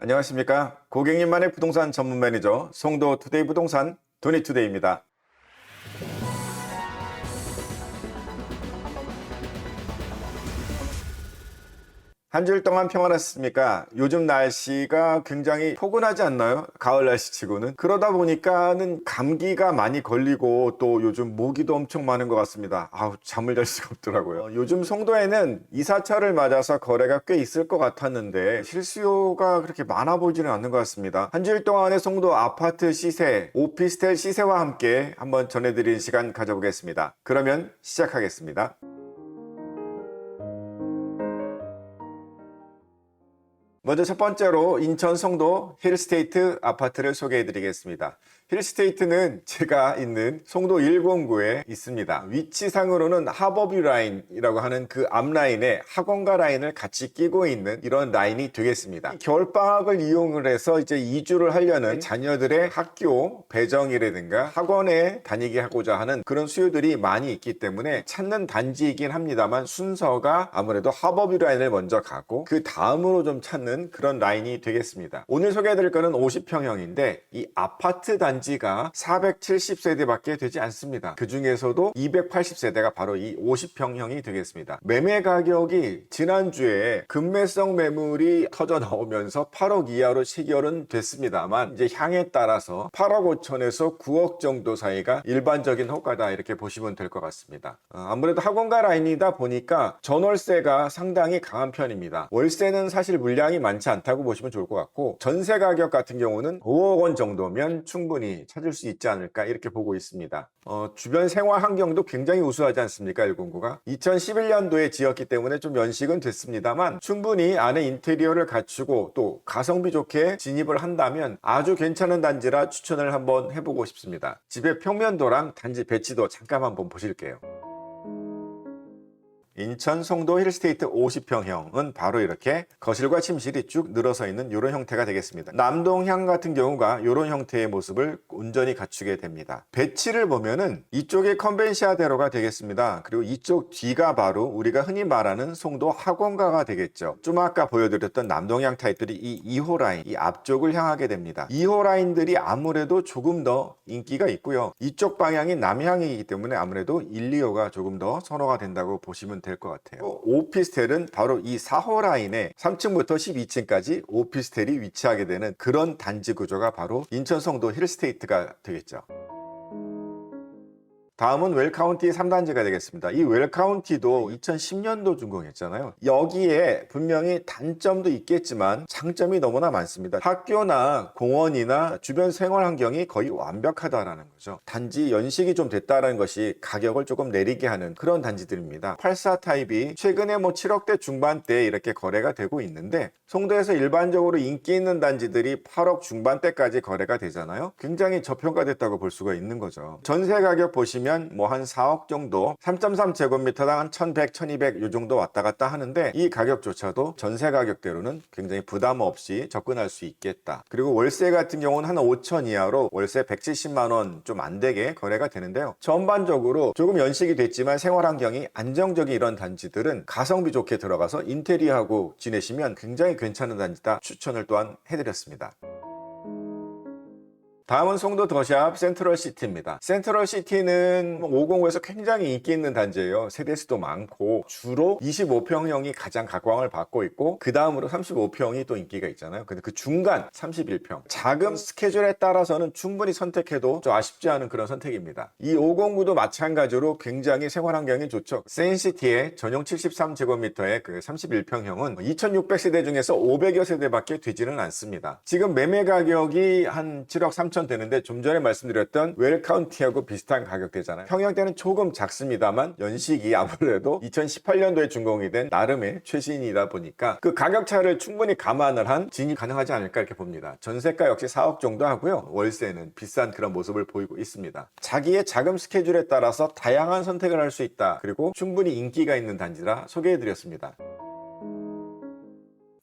안녕하십니까. 고객님만의 부동산 전문 매니저 송도 투데이 부동산 도니투데이입니다. 한 주일 동안 평안했습니까? 요즘 날씨가 굉장히 포근하지 않나요? 가을 날씨 치고는. 그러다 보니까는 감기가 많이 걸리고 또 요즘 모기도 엄청 많은 것 같습니다. 아우, 잠을 잘 수가 없더라고요. 어, 요즘 송도에는 이사철을 맞아서 거래가 꽤 있을 것 같았는데 실수요가 그렇게 많아 보이지는 않는 것 같습니다. 한 주일 동안의 송도 아파트 시세, 오피스텔 시세와 함께 한번 전해드리는 시간 가져보겠습니다. 그러면 시작하겠습니다. 먼저 첫 번째로 인천 송도 힐스테이트 아파트를 소개해 드리겠습니다. 힐스테이트는 제가 있는 송도 109에 있습니다. 위치상으로는 하버뷰 라인이라고 하는 그 앞라인에 학원가 라인을 같이 끼고 있는 이런 라인이 되겠습니다. 겨울방학을 이용을 해서 이제 이주를 하려는 자녀들의 학교 배정이라든가 학원에 다니게 하고자 하는 그런 수요들이 많이 있기 때문에 찾는 단지이긴 합니다만 순서가 아무래도 하버뷰 라인을 먼저 가고 그 다음으로 좀 찾는 그런 라인이 되겠습니다. 오늘 소개해 드릴 거는 50평형인데 이 아파트 단지가 470세대밖에 되지 않습니다. 그 중에서도 280세대가 바로 이 50평형이 되겠습니다. 매매 가격이 지난주에 급매성 매물이 터져 나오면서 8억 이하로 체결은 됐습니다만 이제 향에 따라서 8억 5천에서 9억 정도 사이가 일반적인 호가다 이렇게 보시면 될 것 같습니다. 어, 아무래도 학원가 라인이다 보니까 전월세가 상당히 강한 편입니다. 월세는 사실 물량이 많지 않다고 보시면 좋을 것 같고 전세 가격 같은 경우는 5억 원 정도면 충분히 찾을 수 있지 않을까 이렇게 보고 있습니다. 어, 주변 생활 환경도 굉장히 우수하지 않습니까? 109가 2011년도에 지었기 때문에 좀 연식은 됐습니다만 충분히 안에 인테리어를 갖추고 또 가성비 좋게 진입을 한다면 아주 괜찮은 단지라 추천을 한번 해보고 싶습니다. 집의 평면도랑 단지 배치도 잠깐 한번 보실게요. 인천 송도 힐스테이트 50평형은 바로 이렇게 거실과 침실이 쭉 늘어서 있는 이런 형태가 되겠습니다. 남동향 같은 경우가 이런 형태의 모습을 온전히 갖추게 됩니다. 배치를 보면은 이쪽이 컨벤시아 대로가 되겠습니다. 그리고 이쪽 뒤가 바로 우리가 흔히 말하는 송도 학원가가 되겠죠. 좀 아까 보여드렸던 남동향 타입들이 이 2호 라인, 이 앞쪽을 향하게 됩니다. 2호 라인들이 아무래도 조금 더 인기가 있고요. 이쪽 방향이 남향이기 때문에 아무래도 1, 2호가 조금 더 선호가 된다고 보시면 될 것 같아요. 오피스텔은 바로 이 4호 라인에 3층부터 12층까지 오피스텔이 위치하게 되는 그런 단지 구조가 바로 인천 송도 힐스테이트가 되겠죠. 다음은 웰카운티 3단지가 되겠습니다. 이 웰카운티도 2010년도 준공했잖아요. 여기에 분명히 단점도 있겠지만 장점이 너무나 많습니다. 학교나 공원이나 주변 생활 환경이 거의 완벽하다라는 거죠. 단지 연식이 좀 됐다라는 것이 가격을 조금 내리게 하는 그런 단지들입니다. 84 타입이 최근에 뭐 7억대 중반대에 이렇게 거래가 되고 있는데 송도에서 일반적으로 인기 있는 단지들이 8억 중반대까지 거래가 되잖아요. 굉장히 저평가됐다고 볼 수가 있는 거죠. 전세 가격 보시면 뭐 한 4억 정도 3.3제곱미터당 한 1100, 1200 요 정도 왔다 갔다 하는데 이 가격조차도 전세 가격대로는 굉장히 부담 없이 접근할 수 있겠다. 그리고 월세 같은 경우는 한 5천 이하로 월세 170만 원 좀 안 되게 거래가 되는데요. 전반적으로 조금 연식이 됐지만 생활 환경이 안정적인 이런 단지들은 가성비 좋게 들어가서 인테리어하고 지내시면 굉장히 괜찮은 단지다 추천을 또한 해드렸습니다. 다음은 송도 더샵 센트럴시티입니다. 센트럴시티는 509에서 굉장히 인기 있는 단지예요. 세대수도 많고 주로 25평형이 가장 각광을 받고 있고 그 다음으로 35평이 또 인기가 있잖아요. 근데 그 중간 31평 자금 스케줄에 따라서는 충분히 선택해도 좀 아쉽지 않은 그런 선택입니다. 이 509도 마찬가지로 굉장히 생활 환경이 좋죠. 센시티의 전용 73제곱미터의 그 31평형은 2600세대 중에서 500여 세대밖에 되지는 않습니다. 지금 매매 가격이 한 7억 3천 되는데 좀 전에 말씀드렸던 웰 카운티하고 비슷한 가격대잖아요. 평형대는 조금 작습니다만 연식이 아무래도 2018년도에 준공이 된 나름의 최신이다 보니까 그 가격 차를 충분히 감안을 한 진입 가능하지 않을까 이렇게 봅니다. 전세가 역시 4억 정도 하고요. 월세는 비싼 그런 모습을 보이고 있습니다. 자기의 자금 스케줄에 따라서 다양한 선택을 할 수 있다. 그리고 충분히 인기가 있는 단지라 소개해드렸습니다.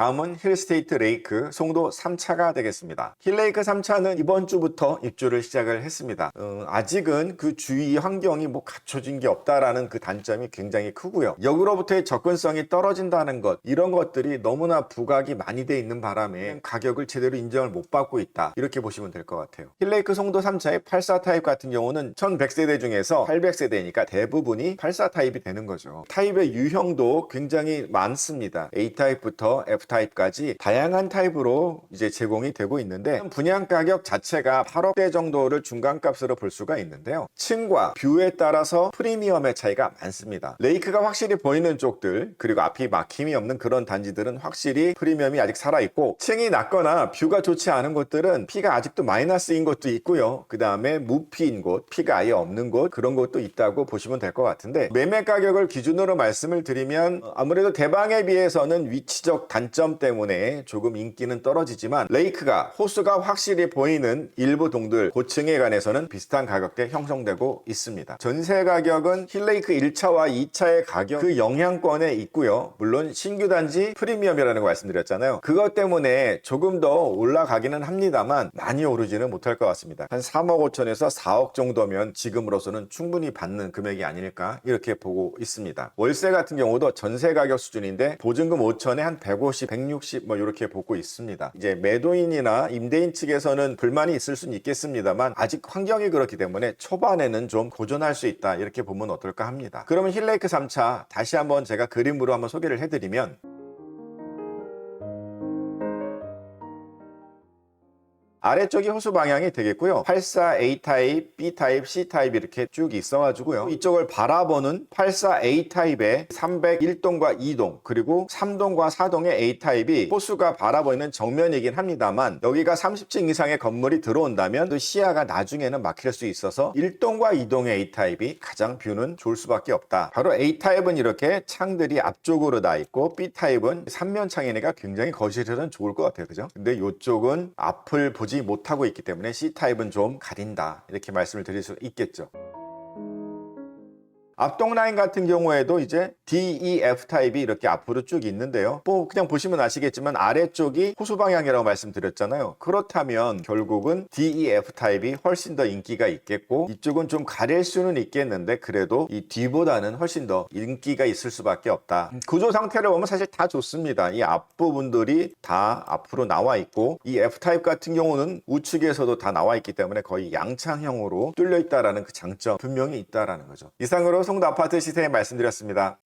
다음은 힐스테이트 레이크 송도 3차가 되겠습니다. 힐레이크 3차는 이번 주부터 입주를 시작을 했습니다. 어, 아직은 그 주위 환경이 뭐 갖춰진 게 없다라는 그 단점이 굉장히 크고요. 역으로부터의 접근성이 떨어진다는 것 이런 것들이 너무나 부각이 많이 돼 있는 바람에 가격을 제대로 인정을 못 받고 있다 이렇게 보시면 될 것 같아요. 힐레이크 송도 3차의 84 타입 같은 경우는 1100세대 중에서 800세대니까 대부분이 84 타입이 되는 거죠. 타입의 유형도 굉장히 많습니다. A 타입부터 F 타입까지 다양한 타입으로 이제 제공이 되고 있는데 분양 가격 자체가 8억대 정도를 중간값으로 볼 수가 있는데요. 층과 뷰에 따라서 프리미엄의 차이가 많습니다. 레이크가 확실히 보이는 쪽들 그리고 앞이 막힘이 없는 그런 단지들은 확실히 프리미엄이 아직 살아있고 층이 낮거나 뷰가 좋지 않은 곳들은 피가 아직도 마이너스인 곳도 있고요. 그 다음에 무피인 곳, 피가 아예 없는 곳 그런 곳도 있다고 보시면 될 것 같은데 매매 가격을 기준으로 말씀을 드리면 아무래도 대방에 비해서는 위치적 단점 때문에 조금 인기는 떨어지지만 레이크가 호수가 확실히 보이는 일부 동들 고층에 관해서는 비슷한 가격대 형성되고 있습니다. 전세 가격은 힐레이크 1차와 2차의 가격 그 영향권에 있고요. 물론 신규 단지 프리미엄이라는 거 말씀드렸잖아요. 그것 때문에 조금 더 올라가기는 합니다만 많이 오르지는 못할 것 같습니다. 한 3억 5천에서 4억 정도면 지금으로서는 충분히 받는 금액이 아닐까 이렇게 보고 있습니다. 월세 같은 경우도 전세 가격 수준인데 보증금 5천에 한 150, 160 뭐 이렇게 보고 있습니다. 이제 매도인이나 임대인 측에서는 불만이 있을 수는 있겠습니다만 아직 환경이 그렇기 때문에 초반에는 좀 고전할 수 있다 이렇게 보면 어떨까 합니다. 그러면 힐레이크 3차 다시 한번 제가 그림으로 한번 소개를 해드리면 아래쪽이 호수 방향이 되겠고요. 84A 타입, B 타입, C 타입 이렇게 쭉 있어가지고요. 이쪽을 바라보는 84A 타입의 301동과 2동 그리고 3동과 4동의 A 타입이 호수가 바라보이는 정면이긴 합니다만 여기가 30층 이상의 건물이 들어온다면 또 시야가 나중에는 막힐 수 있어서 1동과 2동의 A 타입이 가장 뷰는 좋을 수밖에 없다. 바로 A 타입은 이렇게 창들이 앞쪽으로 나 있고 B 타입은 3면 창이니까 굉장히 거실에는 좋을 것 같아요. 그죠? 근데 이쪽은 앞을 보지 못하고 있기 때문에 C타입은 좀 가린다. 이렇게 말씀을 드릴 수 있겠죠. 앞동 라인 같은 경우에도 이제 D, E, F 타입이 이렇게 앞으로 쭉 있는데요. 뭐 그냥 보시면 아시겠지만 아래쪽이 호수 방향이라고 말씀드렸잖아요. 그렇다면 결국은 D, E, F 타입이 훨씬 더 인기가 있겠고 이쪽은 좀 가릴 수는 있겠는데 그래도 이 D보다는 훨씬 더 인기가 있을 수밖에 없다. 구조 상태를 보면 사실 다 좋습니다. 이 앞부분들이 다 앞으로 나와 있고 이 F 타입 같은 경우는 우측에서도 다 나와 있기 때문에 거의 양창형으로 뚫려 있다라는 그 장점 분명히 있다라는 거죠. 이상으로 송도 아파트 시세에 말씀드렸습니다.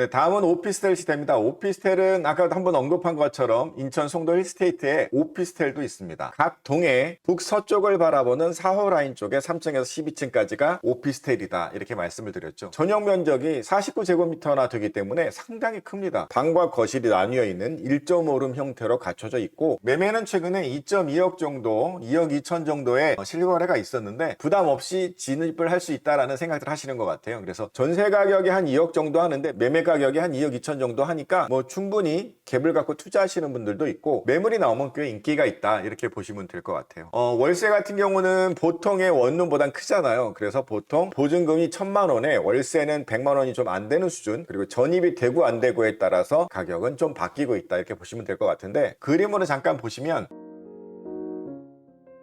네, 다음은 오피스텔 시대입니다. 오피스텔은 아까도 한번 언급한 것처럼 인천 송도 힐스테이트에 오피스텔도 있습니다. 각 동의 북서쪽을 바라보는 4호 라인 쪽에 3층에서 12층까지가 오피스텔이다. 이렇게 말씀을 드렸죠. 전용 면적이 49제곱미터나 되기 때문에 상당히 큽니다. 방과 거실이 나뉘어 있는 1.5룸 형태로 갖춰져 있고 매매는 최근에 2.2억 정도, 2억 2천 정도의 실거래가 있었는데 부담 없이 진입을 할 수 있다라는 생각들 하시는 것 같아요. 그래서 전세 가격이 한 2억 정도 하는데 매매 가 격이 한 2억 2천 정도 하니까 뭐 충분히 갭을 갖고 투자하시는 분들도 있고 매물이 나오면 꽤 인기가 있다 이렇게 보시면 될 것 같아요. 어, 월세 같은 경우는 보통의 원룸보단 크잖아요. 그래서 보통 보증금이 천만 원에 월세는 100만 원이 좀 안 되는 수준 그리고 전입이 되고 안 되고에 따라서 가격은 좀 바뀌고 있다 이렇게 보시면 될 것 같은데 그림으로 잠깐 보시면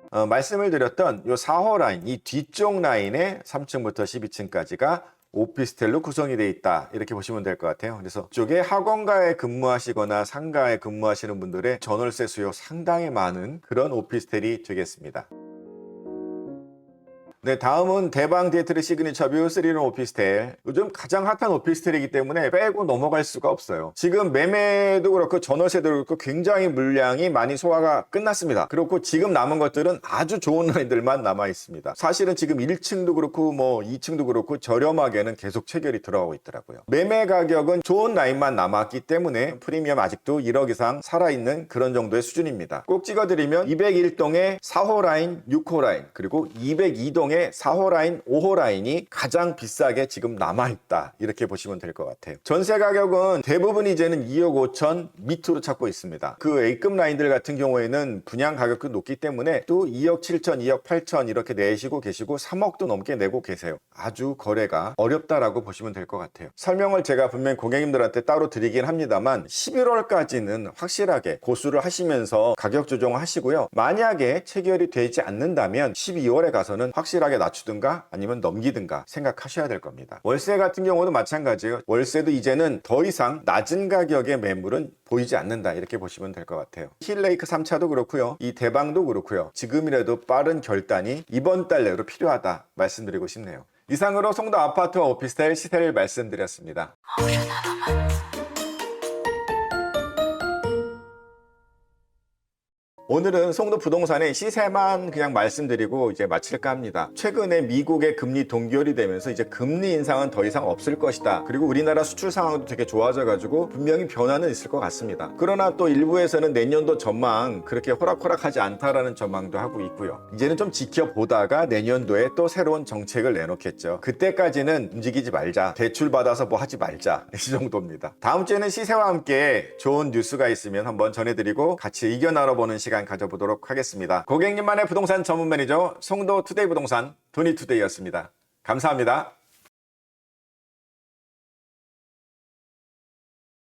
어, 말씀을 드렸던 이 4호 라인, 이 뒤쪽 라인에 3층부터 12층까지가 오피스텔로 구성이 되어 있다. 이렇게 보시면 될 것 같아요. 그래서 쪽에 학원가에 근무하시거나 상가에 근무하시는 분들의 전월세 수요 상당히 많은 그런 오피스텔이 되겠습니다 네, 다음은 대방 디에트리 시그니처 뷰 3룸 오피스텔. 요즘 가장 핫한 오피스텔이기 때문에 빼고 넘어갈 수가 없어요. 지금 매매도 그렇고 전월세도 그렇고 굉장히 물량이 많이 소화가 끝났습니다. 그렇고 지금 남은 것들은 아주 좋은 라인들만 남아 있습니다. 사실은 지금 1층도 그렇고 뭐 2층도 그렇고 저렴하게는 계속 체결이 들어가고 있더라고요. 매매 가격은 좋은 라인만 남았기 때문에 프리미엄 아직도 1억 이상 살아있는 그런 정도의 수준입니다. 꼭 찍어드리면 201동의 4호 라인, 6호 라인, 그리고 202동의 중에 4호 라인, 5호 라인이 가장 비싸게 지금 남아있다. 이렇게 보시면 될 것 같아요. 전세 가격은 대부분 이제는 2억 5천 밑으로 찾고 있습니다. 그 A급 라인들 같은 경우에는 분양 가격도 높기 때문에 또 2억 7천, 2억 8천 이렇게 내시고 계시고 3억도 넘게 내고 계세요. 아주 거래가 어렵다라고 보시면 될 것 같아요. 설명을 제가 분명히 고객님들한테 따로 드리긴 합니다만 11월까지는 확실하게 고수를 하시면서 가격 조정을 하시고요. 만약에 체결이 되지 않는다면 12월에 가서는 확실하게 낮추든가 아니면 넘기든가 생각하셔야 될 겁니다. 월세 같은 경우도 마찬가지예요. 월세도 이제는 더 이상 낮은 가격의 매물은 보이지 않는다 이렇게 보시면 될 것 같아요. 힐레이크 3차도 그렇고요. 이 대방도 그렇고요. 지금이라도 빠른 결단이 이번 달 내로 필요하다 말씀드리고 싶네요. 이상으로 송도 아파트와 오피스텔 시세를 말씀드렸습니다. 오늘은 송도 부동산의 시세만 그냥 말씀드리고 이제 마칠까 합니다. 최근에 미국의 금리 동결이 되면서 이제 금리 인상은 더 이상 없을 것이다. 그리고 우리나라 수출 상황도 되게 좋아져 가지고 분명히 변화는 있을 것 같습니다. 그러나 또 일부에서는 내년도 전망 그렇게 호락호락하지 않다라는 전망도 하고 있고요. 이제는 좀 지켜보다가 내년도에 또 새로운 정책을 내놓겠죠. 그때까지는 움직이지 말자. 대출 받아서 뭐 하지 말자. 이 정도입니다. 다음 주에는 시세와 함께 좋은 뉴스가 있으면 한번 전해드리고 같이 의견 나눠보는 시간 가져보도록 하겠습니다. 고객님만의 부동산 전문 매니저 송도 투데이 부동산 도니투데이였습니다. 감사합니다.